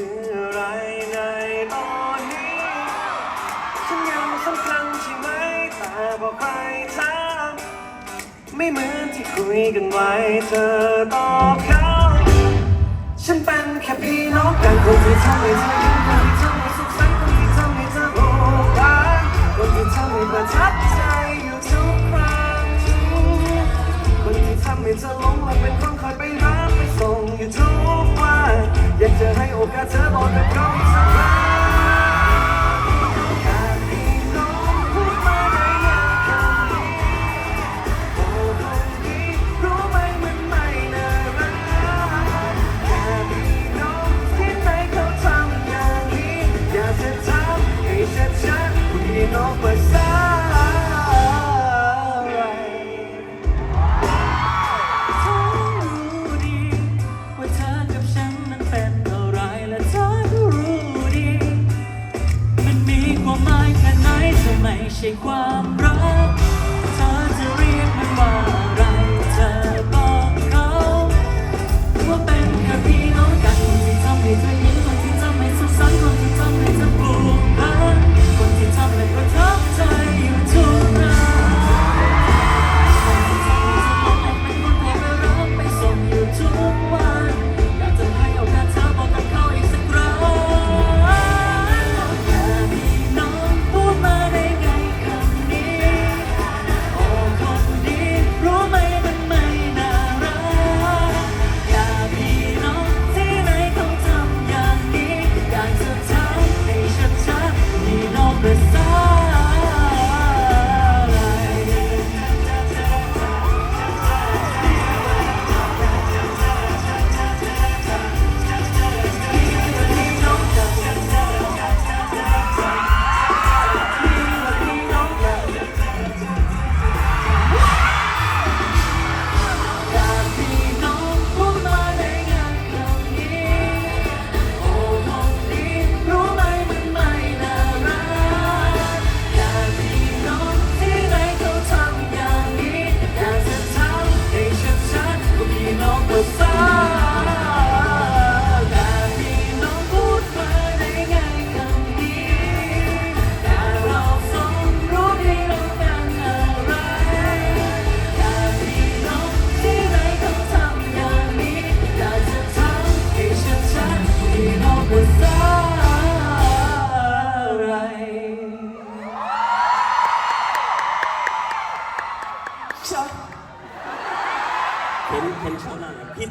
คืออะไรในตอนนี้ ฉันยังสำคัญใช่ไหมแต่บอใครถามไม่เหมือนที่คุยกันไว้เธอตอบเขาฉันเป็นแค่พี่น้องกันคนที่ทำให้เธอยิ้มคนที่ทำให้สุขสันต์คนที่ทำให้เธอโอ้รักคนที่ทำให้ประทับใจอยู่ทุกครั้งคนที่ทำให้เธอหลงและเป็น จะให้โไม่ใช่ความรัก ช็อตเห็นเห็นช็อตนั่นผิด